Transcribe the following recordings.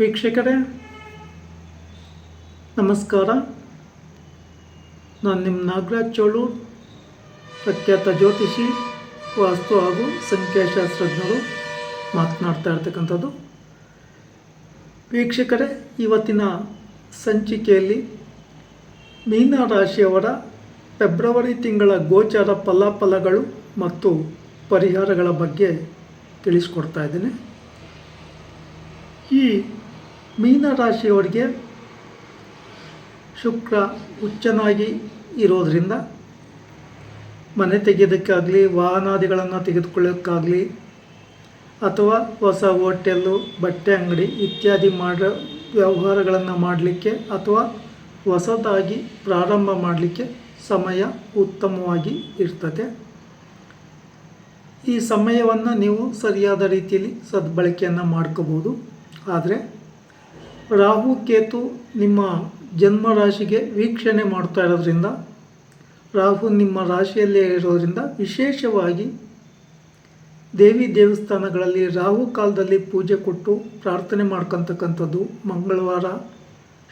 ವೀಕ್ಷಕರೇ, ನಮಸ್ಕಾರ. ನಾನು ನಿಮ್ಮ ನಾಗರಾಜ್ ಚೋಳು, ಪ್ರಖ್ಯಾತ ಜ್ಯೋತಿಷಿ, ವಾಸ್ತು ಹಾಗೂ ಸಂಖ್ಯಾಶಾಸ್ತ್ರಜ್ಞರು ಮಾತನಾಡ್ತಾ ಇರ್ತಕ್ಕಂಥದ್ದು. ವೀಕ್ಷಕರೇ, ಇವತ್ತಿನ ಸಂಚಿಕೆಯಲ್ಲಿ ಮೀನ ರಾಶಿಯವರ ಫೆಬ್ರವರಿ ತಿಂಗಳ ಗೋಚಾರ ಫಲಾಫಲಗಳು ಮತ್ತು ಪರಿಹಾರಗಳ ಬಗ್ಗೆ ತಿಳಿಸ್ಕೊಡ್ತಾ ಇದ್ದೀನಿ. ಈ ಮೀನ ರಾಶಿಯವರಿಗೆ ಶುಕ್ರ ಹುಚ್ಚನಾಗಿ ಇರೋದರಿಂದ ಮನೆ ತೆಗೆಯೋದಕ್ಕಾಗಲಿ, ವಾಹನಾದಿಗಳನ್ನು ತೆಗೆದುಕೊಳ್ಳೋಕ್ಕಾಗಲಿ ಅಥವಾ ಹೊಸ ಹೋಟೆಲ್ಲು, ಬಟ್ಟೆ ಅಂಗಡಿ ಇತ್ಯಾದಿ ಮಾಡೋ, ವ್ಯವಹಾರಗಳನ್ನು ಮಾಡಲಿಕ್ಕೆ ಅಥವಾ ಹೊಸದಾಗಿ ಪ್ರಾರಂಭ ಮಾಡಲಿಕ್ಕೆ ಸಮಯ ಉತ್ತಮವಾಗಿ ಇರ್ತದೆ. ಈ ಸಮಯವನ್ನು ನೀವು ಸರಿಯಾದ ರೀತಿಯಲ್ಲಿ ಸದ್ಬಳಕೆಯನ್ನು ಮಾಡ್ಕೋಬೋದು. ಆದರೆ ರಾಹು ಕೇತು ನಿಮ್ಮ ಜನ್ಮ ರಾಶಿಗೆ ವೀಕ್ಷಣೆ ಮಾಡ್ತಾ ಇರೋದ್ರಿಂದ, ರಾಹು ನಿಮ್ಮ ರಾಶಿಯಲ್ಲೇ ಇರೋದ್ರಿಂದ ವಿಶೇಷವಾಗಿ ದೇವಿ ದೇವಸ್ಥಾನಗಳಲ್ಲಿ ರಾಹು ಕಾಲದಲ್ಲಿ ಪೂಜೆ ಕೊಟ್ಟು ಪ್ರಾರ್ಥನೆ ಮಾಡ್ಕೊತಕ್ಕಂಥದ್ದು ಮಂಗಳವಾರ,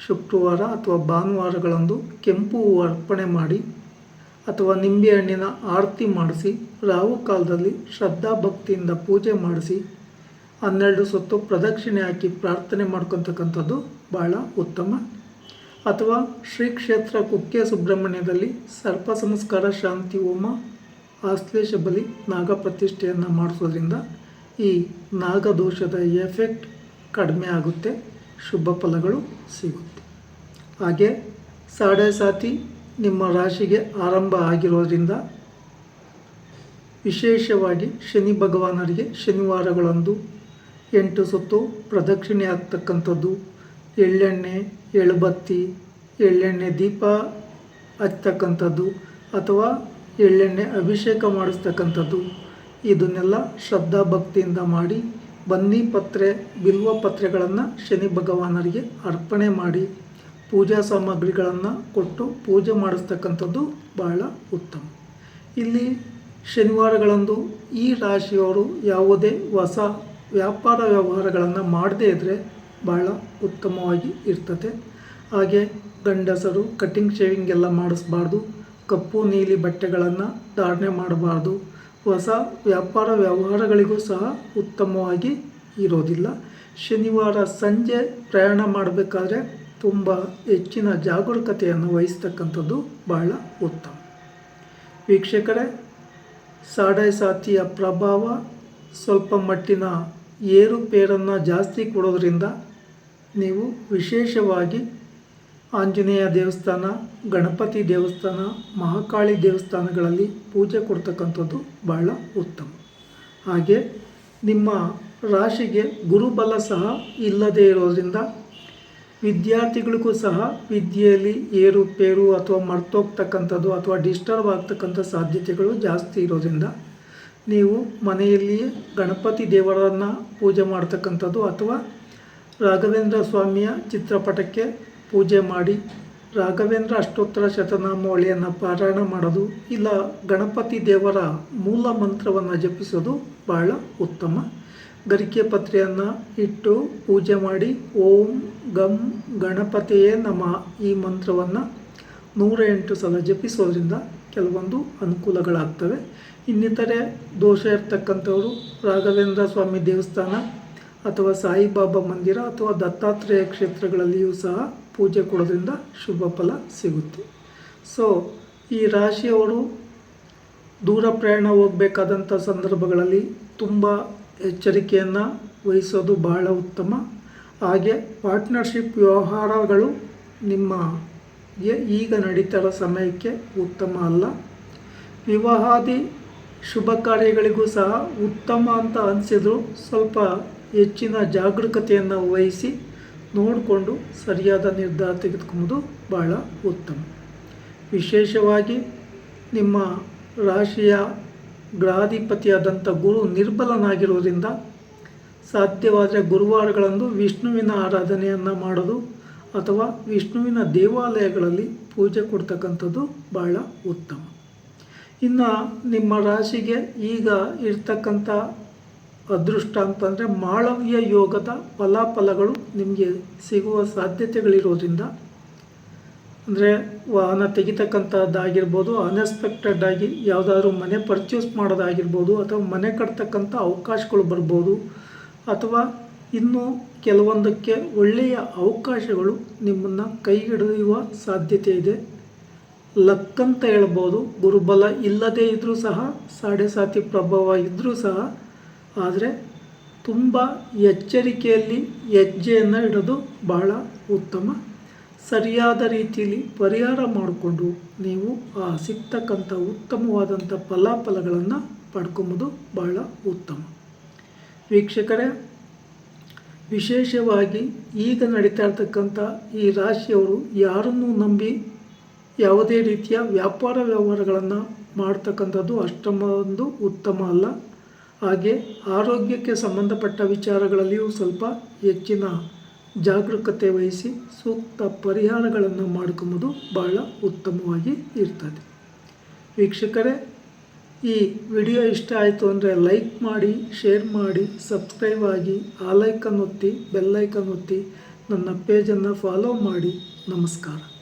ಶುಕ್ರವಾರ ಅಥವಾ ಭಾನುವಾರಗಳಂದು ಕೆಂಪು ಹೂವು ಅರ್ಪಣೆ ಮಾಡಿ ಅಥವಾ ನಿಂಬೆಹಣ್ಣಿನ ಆರತಿ ಮಾಡಿಸಿ, ರಾಹು ಕಾಲದಲ್ಲಿ ಶ್ರದ್ಧಾ ಭಕ್ತಿಯಿಂದ ಪೂಜೆ ಮಾಡಿಸಿ ಹನ್ನೆರಡು ಸುತ್ತು ಪ್ರದಕ್ಷಿಣೆ ಹಾಕಿ ಪ್ರಾರ್ಥನೆ ಮಾಡ್ಕೊತಕ್ಕಂಥದ್ದು ಭಾಳ ಉತ್ತಮ. ಅಥವಾ ಶ್ರೀ ಕ್ಷೇತ್ರ ಕುಕ್ಕೆ ಸುಬ್ರಹ್ಮಣ್ಯದಲ್ಲಿ ಸರ್ಪ ಸಂಸ್ಕಾರ ಶಾಂತಿ ಹೋಮ ಆಶ್ಲೇಷ ಬಲಿ ನಾಗ ಪ್ರತಿಷ್ಠೆಯನ್ನು ಮಾಡಿಸೋದ್ರಿಂದ ಈ ನಾಗದೋಷದ ಎಫೆಕ್ಟ್ ಕಡಿಮೆ ಆಗುತ್ತೆ, ಶುಭ ಫಲಗಳು ಸಿಗುತ್ತೆ. ಹಾಗೆ ಸಾಡೆ ಸಾತಿ ನಿಮ್ಮ ರಾಶಿಗೆ ಆರಂಭ ಆಗಿರೋದ್ರಿಂದ ವಿಶೇಷವಾಗಿ ಶನಿ ಭಗವಾನರಿಗೆ ಶನಿವಾರಗಳಂದು ಎಂಟು ಸುತ್ತು ಪ್ರದಕ್ಷಿಣೆ ಆಗ್ತಕ್ಕಂಥದ್ದು ಎಳ್ಳೆಣ್ಣೆ, ಎಳುಬತ್ತಿ, ಎಳ್ಳೆಣ್ಣೆ ದೀಪ ಹಚ್ತಕ್ಕಂಥದ್ದು ಅಥವಾ ಎಳ್ಳೆಣ್ಣೆ ಅಭಿಷೇಕ ಮಾಡಿಸ್ತಕ್ಕಂಥದ್ದು. ಇದನ್ನೆಲ್ಲ ಶ್ರದ್ಧಾ ಭಕ್ತಿಯಿಂದ ಮಾಡಿ ಬನ್ನಿ ಪತ್ರೆ, ಬಿಲ್ವ ಪತ್ರೆಗಳನ್ನು ಶನಿ ಭಗವಾನರಿಗೆ ಅರ್ಪಣೆ ಮಾಡಿ. ಪೂಜಾ ಸಾಮಗ್ರಿಗಳನ್ನು ಕೊಟ್ಟು ಪೂಜೆ ಮಾಡಿಸ್ತಕ್ಕಂಥದ್ದು ಬಹಳ ಉತ್ತಮ. ಇಲ್ಲಿ ಶನಿವಾರಗಳಂದು ಈ ರಾಶಿಯವರು ಯಾವುದೇ ಹೊಸ ವ್ಯಾಪಾರ ವ್ಯವಹಾರಗಳನ್ನು ಮಾಡದೇ ಇದ್ದರೆ ಬಹಳ ಉತ್ತಮವಾಗಿ ಇರ್ತದೆ. ಹಾಗೆ ಗಂಡಸರು ಕಟಿಂಗ್ ಶೇವಿಂಗ್ ಎಲ್ಲ ಮಾಡಿಸ್ಬಾರ್ದು, ಕಪ್ಪು, ನೀಲಿ ಬಟ್ಟೆಗಳನ್ನು ಧಾರಣೆ ಮಾಡಬಾರ್ದು. ಹೊಸ ವ್ಯಾಪಾರ ವ್ಯವಹಾರಗಳಿಗೂ ಸಹ ಉತ್ತಮವಾಗಿ ಇರೋದಿಲ್ಲ. ಶನಿವಾರ ಸಂಜೆ ಪ್ರಯಾಣ ಮಾಡಬೇಕಾದ್ರೆ ತುಂಬ ಹೆಚ್ಚಿನ ಜಾಗರೂಕತೆಯನ್ನು ವಹಿಸ್ತಕ್ಕಂಥದ್ದು ಬಹಳ ಉತ್ತಮ. ವೀಕ್ಷಕರೇ, ಸಾಡೆ ಸಾತಿಯ ಪ್ರಭಾವ ಸ್ವಲ್ಪ ಮಟ್ಟಿನ ಏರುಪೇರನ್ನು ಜಾಸ್ತಿ ಕೊಡೋದ್ರಿಂದ ನೀವು ವಿಶೇಷವಾಗಿ ಆಂಜನೇಯ ದೇವಸ್ಥಾನ, ಗಣಪತಿ ದೇವಸ್ಥಾನ, ಮಹಾಕಾಳಿ ದೇವಸ್ಥಾನಗಳಲ್ಲಿ ಪೂಜೆ ಕೊಡ್ತಕ್ಕಂಥದ್ದು ಬಹಳ ಉತ್ತಮ. ಹಾಗೆ ನಿಮ್ಮ ರಾಶಿಗೆ ಗುರುಬಲ ಸಹ ಇಲ್ಲದೇ ಇರೋದರಿಂದ ವಿದ್ಯಾರ್ಥಿಗಳಿಗೂ ಸಹ ವಿದ್ಯೆಯಲ್ಲಿ ಏರುಪೇರು ಅಥವಾ ಮರ್ತೋಗ್ತಕ್ಕಂಥದ್ದು ಅಥವಾ ಡಿಸ್ಟರ್ಬ್ ಆಗ್ತಕ್ಕಂಥ ಸಾಧ್ಯತೆಗಳು ಜಾಸ್ತಿ ಇರೋದ್ರಿಂದ ನೀವು ಮನೆಯಲ್ಲಿಯೇ ಗಣಪತಿ ದೇವರನ್ನು ಪೂಜೆ ಮಾಡ್ತಕ್ಕಂಥದ್ದು ಅಥವಾ ರಾಘವೇಂದ್ರ ಸ್ವಾಮಿಯ ಚಿತ್ರಪಟಕ್ಕೆ ಪೂಜೆ ಮಾಡಿ ರಾಘವೇಂದ್ರ ಅಷ್ಟೋತ್ತರ ಶತನಾಮಾವಳಿಯನ್ನು ಪಾರಾಯಣ ಮಾಡೋದು ಇಲ್ಲ ಗಣಪತಿ ದೇವರ ಮೂಲ ಮಂತ್ರವನ್ನು ಜಪಿಸೋದು ಬಹಳ ಉತ್ತಮ. ಗರಿಕೆ ಪತ್ರೆಯನ್ನು ಇಟ್ಟು ಪೂಜೆ ಮಾಡಿ ಓಂ ಗಂ ಗಣಪತಿಯೇ ನಮ್ಮ ಈ ಮಂತ್ರವನ್ನು ನೂರ ಎಂಟು ಸಲ ಜಪಿಸೋದ್ರಿಂದ ಕೆಲವೊಂದು ಅನುಕೂಲಗಳಾಗ್ತವೆ. ಇನ್ನಿತರೆ ದೋಷ ಇರ್ತಕ್ಕಂಥವರು ರಾಘವೇಂದ್ರ ಸ್ವಾಮಿ ದೇವಸ್ಥಾನ ಅಥವಾ ಸಾಯಿಬಾಬಾ ಮಂದಿರ ಅಥವಾ ದತ್ತಾತ್ರೇಯ ಕ್ಷೇತ್ರಗಳಲ್ಲಿಯೂ ಸಹ ಪೂಜೆ ಕೊಡೋದ್ರಿಂದ ಶುಭ ಫಲ ಸಿಗುತ್ತೆ. ಸೊ ಈ ರಾಶಿಯವರು ದೂರ ಪ್ರಯಾಣ ಹೋಗಬೇಕಾದಂಥ ಸಂದರ್ಭಗಳಲ್ಲಿ ತುಂಬ ಎಚ್ಚರಿಕೆಯನ್ನು ವಹಿಸೋದು ಬಹಳ ಉತ್ತಮ. ಹಾಗೆ ಪಾರ್ಟ್ನರ್ಶಿಪ್ ವ್ಯವಹಾರಗಳು ನಿಮ್ಮ ಈಗ ನಡೀತಾ ಸಮಯಕ್ಕೆ ಉತ್ತಮ ಅಲ್ಲ. ವಿವಾಹಾದಿ ಶುಭ ಕಾರ್ಯಗಳಿಗೂ ಸಹ ಉತ್ತಮ ಅಂತ ಅನಿಸಿದ್ರು. ಸ್ವಲ್ಪ ಹೆಚ್ಚಿನ ಜಾಗರೂಕತೆಯನ್ನು ವಹಿಸಿ ನೋಡಿಕೊಂಡು ಸರಿಯಾದ ನಿರ್ಧಾರ ತೆಗೆದುಕೊಳ್ಳೋದು ಬಹಳ ಉತ್ತಮ. ವಿಶೇಷವಾಗಿ ನಿಮ್ಮ ರಾಶಿಯ ಗ್ರಹಾಧಿಪತಿಯಾದಂಥ ಗುರು ನಿರ್ಬಲನಾಗಿರೋದ್ರಿಂದ ಸಾಧ್ಯವಾದರೆ ಗುರುವಾರಗಳಂದು ವಿಷ್ಣುವಿನ ಆರಾಧನೆಯನ್ನು ಮಾಡೋದು ಅಥವಾ ವಿಷ್ಣುವಿನ ದೇವಾಲಯಗಳಲ್ಲಿ ಪೂಜೆ ಕೊಡ್ತಕ್ಕಂಥದ್ದು ಬಹಳ ಉತ್ತಮ. ಇನ್ನು ನಿಮ್ಮ ರಾಶಿಗೆ ಈಗ ಇರ್ತಕ್ಕಂಥ ಅದೃಷ್ಟ ಅಂತಂದರೆ ಮಾಳವ್ಯ ಯೋಗದ ಫಲಾಫಲಗಳು ನಿಮಗೆ ಸಿಗುವ ಸಾಧ್ಯತೆಗಳಿರೋದ್ರಿಂದ. ಅಂದರೆ ವಾಹನ ತೆಗಿತಕ್ಕಂಥದ್ದಾಗಿರ್ಬೋದು ಅನ್ಎಕ್ಸ್ಪೆಕ್ಟೆಡ್ ಆಗಿ ಯಾವುದಾದ್ರೂ ಮನೆ ಪರ್ಚೇಸ್ ಮಾಡೋದಾಗಿರ್ಬೋದು, ಅಥವಾ ಮನೆ ಕಟ್ತಕ್ಕಂಥ ಅವಕಾಶಗಳು ಬರ್ಬೋದು, ಅಥವಾ ಇನ್ನೂ ಕೆಲವೊಂದಕ್ಕೆ ಒಳ್ಳೆಯ ಅವಕಾಶಗಳು ನಿಮ್ಮನ್ನು ಕೈ ಹಿಡಿಯುವ ಸಾಧ್ಯತೆ ಇದೆ. ಲಕ್ ಅಂತ ಹೇಳ್ಬೋದು. ಗುರುಬಲ ಇಲ್ಲದೇ ಇದ್ದರೂ ಸಹ, ಸಾಡೆ ಸಾತಿ ಪ್ರಭಾವ ಇದ್ದರೂ ಸಹ, ಆದರೆ ತುಂಬ ಎಚ್ಚರಿಕೆಯಲ್ಲಿ ಹೆಜ್ಜೆಯನ್ನು ಇಡೋದು ಬಹಳ ಉತ್ತಮ. ಸರಿಯಾದ ರೀತಿಯಲ್ಲಿ ಪರಿಹಾರ ಮಾಡಿಕೊಂಡು ನೀವು ಆ ಸಿಗ್ತಕ್ಕಂಥ ಉತ್ತಮವಾದಂಥ ಫಲಾಫಲಗಳನ್ನು ಪಡ್ಕೊಂಬೋದು ಬಹಳ ಉತ್ತಮ. ವೀಕ್ಷಕರೇ, ವಿಶೇಷವಾಗಿ ಈಗ ನಡೀತಾ ಇರ್ತಕ್ಕಂಥ ಈ ರಾಶಿಯವರು ಯಾರನ್ನೂ ನಂಬಿ ಯಾವುದೇ ರೀತಿಯ ವ್ಯಾಪಾರ ವ್ಯವಹಾರಗಳನ್ನು ಮಾಡ್ತಕ್ಕಂಥದ್ದು ಅಷ್ಟೊಂದು ಉತ್ತಮ ಅಲ್ಲ. ಹಾಗೆ ಆರೋಗ್ಯಕ್ಕೆ ಸಂಬಂಧಪಟ್ಟ ವಿಚಾರಗಳಲ್ಲಿಯೂ ಸ್ವಲ್ಪ ಹೆಚ್ಚಿನ ಜಾಗರೂಕತೆ ವಹಿಸಿ ಸೂಕ್ತ ಪರಿಹಾರಗಳನ್ನು ಮಾಡ್ಕೊಂಬೋದು ಬಹಳ ಉತ್ತಮವಾಗಿ ಇರ್ತದೆ. ವೀಕ್ಷಕರೇ, ಈ ವಿಡಿಯೋ ಇಷ್ಟ ಆಯಿತು ಅಂದರೆ ಲೈಕ್ ಮಾಡಿ, ಶೇರ್ ಮಾಡಿ, ಸಬ್ಸ್ಕ್ರೈಬ್ ಆಗಿ, ಆ ಲೈಕನ್ ಒತ್ತಿ ಬೆಲ್ಲೈಕನ್ ಒತ್ತಿ ನನ್ನ ಪೇಜನ್ನು ಫಾಲೋ ಮಾಡಿ. ನಮಸ್ಕಾರ.